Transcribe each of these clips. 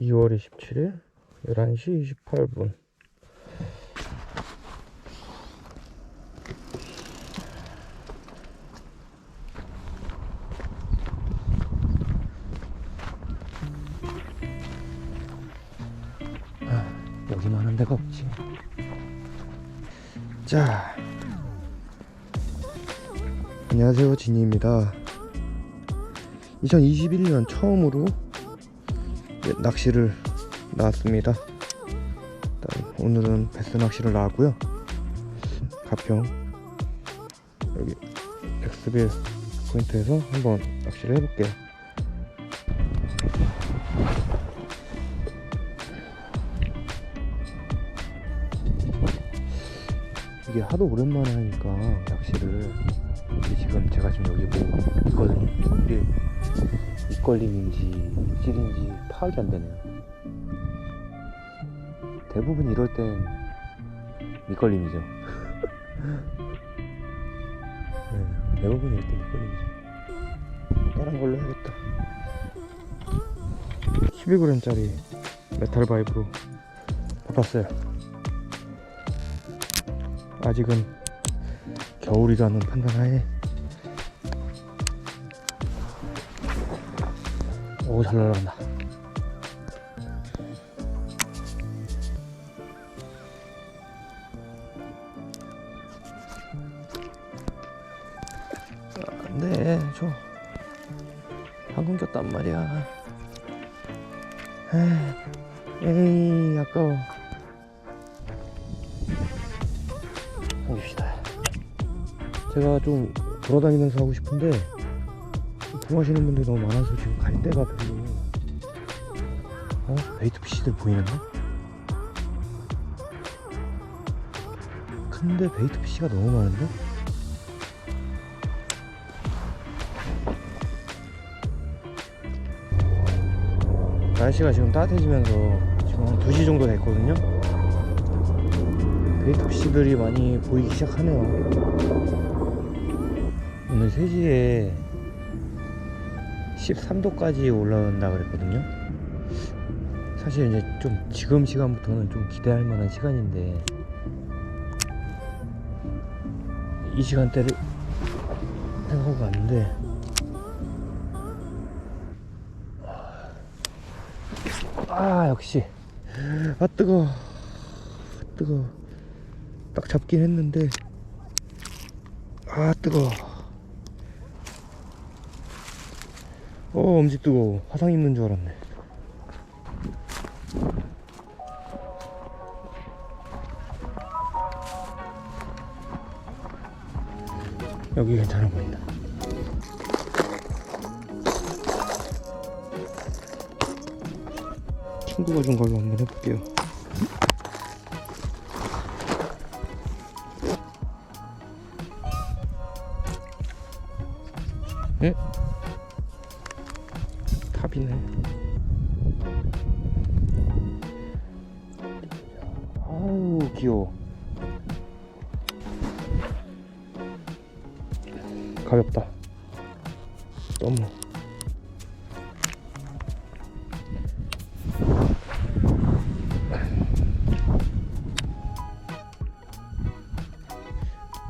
2월 27일? 11시 28분. 아, 여기만 하는 데가 없지. 자. 안녕하세요 진이입니다. 2021년 처음으로 예, 낚시를 나왔습니다. 오늘은 베스 낚시를 나왔고요. 가평 여기 엑스빌 포인트에서 한번 낚시를 해볼게요. 이게 하도 오랜만에 하니까 낚시를 지금 제가 지금 여기 뭐 있거든요. 이게 밑걸림인지 입질인지 파악이 안 되네요. 대부분 이럴 땐 밑걸림이죠. 네, 대부분 이럴 땐 밑걸림이죠. 다른 걸로 해야겠다. 12g짜리 메탈 바이브로 바꿨어요. 아직은 겨울이라는 판단하에 오, 잘 날아간다. 안 돼, 저. 방금 꼈단 말이야. 에이, 아까워. 당깁시다. 제가 좀 돌아다니면서 하고 싶은데, 구하시는 분들이 너무 많아서 지금 갈 데가 별로 어? 베이트 피시들 보이는데? 근데 베이트 피시가 너무 많은데? 날씨가 지금 따뜻해지면서 지금 한 2시 정도 됐거든요 베이트 피시들이 많이 보이기 시작하네요 오늘 3시에 13도까지 올라온다 그랬거든요. 사실 이제 좀 지금 시간부터는 좀 기대할 만한 시간인데 이 시간대를 생각하고 왔는데 아 역시. 아 뜨거 아, 뜨거 딱 잡긴 했는데 아 뜨거 어 엄지 뜨거워. 화상 입는 줄 알았네. 여기 괜찮아 보인다. 친구가 준 걸로 한번 해볼게요 탑이네. 아우 귀여워. 가볍다. 너무.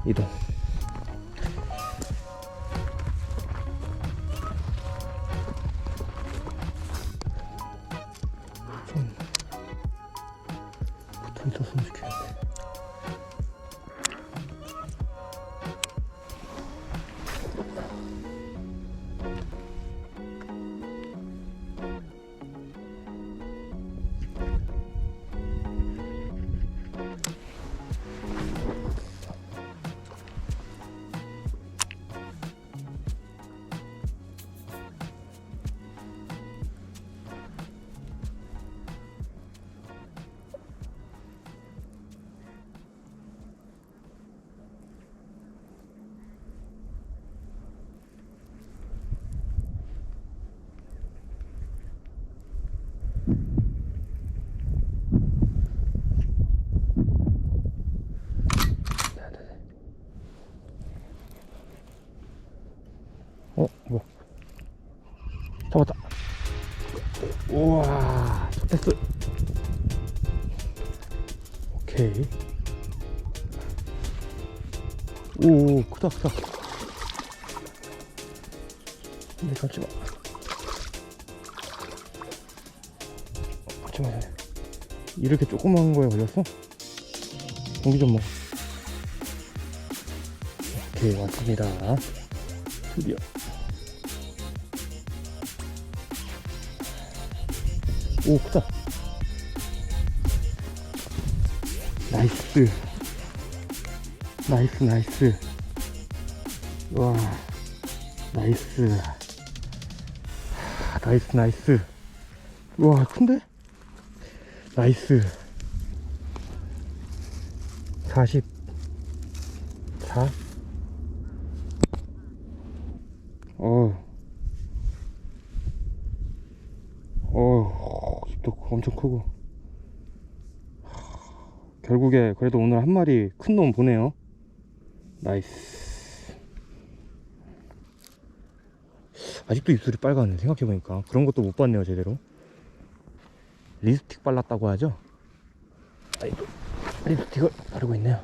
이동. 어, 뭐. 잡았다. 우와, 됐어. 오케이. 오, 크다, 크다. 근데 잡지 마. 이렇게 조그만 거에 걸렸어? 공기 좀 먹어. 오케이, 왔습니다. 드디어. 오, 크다. 나이스. 나이스, 나이스. 와, 나이스. 하, 나이스, 나이스. 와, 큰데? 나이스. 44. 어. 어, 입도 엄청 크고. 결국에 그래도 오늘 한 마리 큰 놈 보네요. 나이스. 아직도 입술이 빨갛네. 생각해보니까. 그런 것도 못 봤네요, 제대로. 립스틱 발랐다고 하죠? 아이고, 립스틱을 바르고 있네요.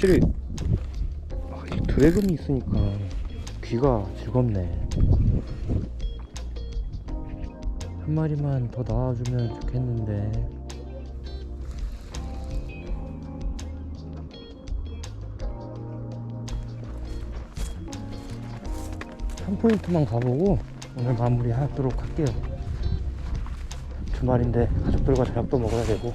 확실히 아, 이 드래곤이 있으니까 귀가 즐겁네. 한 마리만 더 나와주면 좋겠는데. 한 포인트만 가보고 오늘 마무리 하도록 할게요. 주말인데 가족들과 저녁도 먹어야 되고.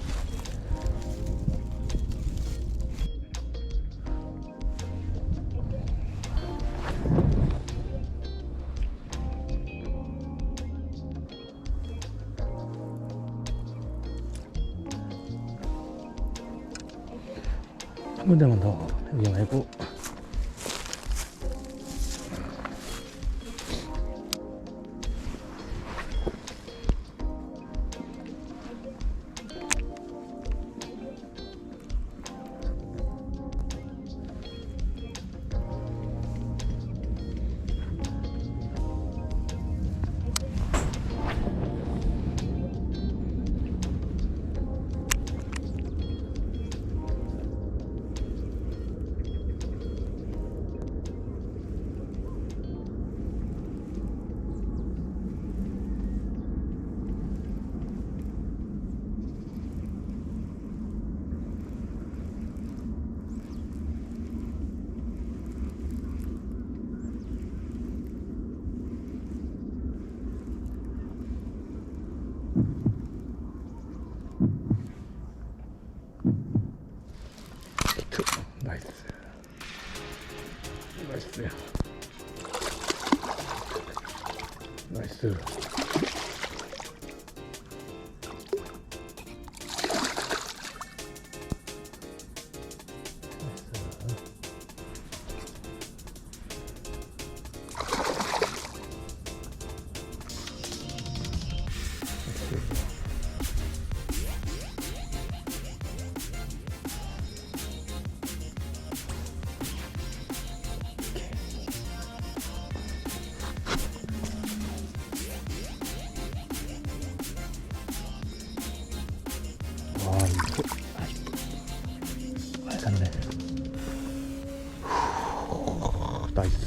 한 군데만 더 여기 말고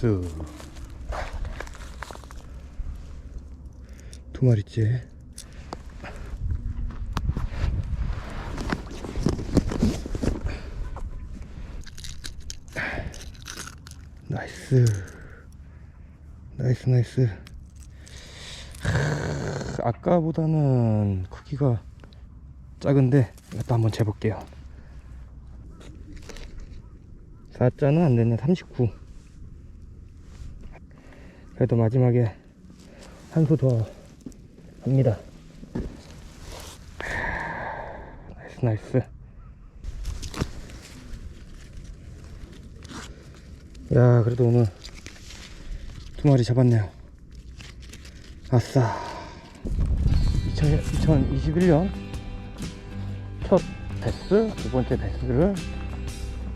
나이스 두 마리째. 나이스. 나이스 나이스. 하, 아까보다는 크기가 작은데 이것도 한번 재볼게요. 4자는 안되네 39 그래도 마지막에 한 수 더 합니다. 나이스 나이스. 야 그래도 오늘 두 마리 잡았네요. 아싸. 2021년 첫 베스 두 번째 베스를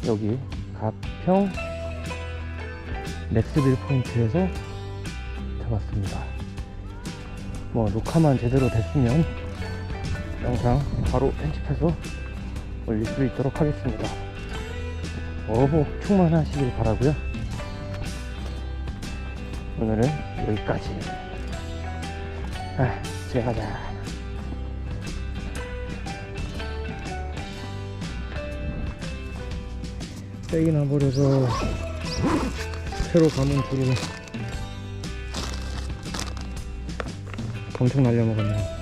여기 가평 렉스빌 포인트에서 잡았습니다. 뭐 녹화만 제대로 됐으면 영상 바로 편집해서 올릴 수 있도록 하겠습니다. 어복 충만하시길 바라고요. 오늘은 여기까지. 아 집에 가자. 빼기 나 버려서 새로 감은 줄을 엄청 날려먹었네요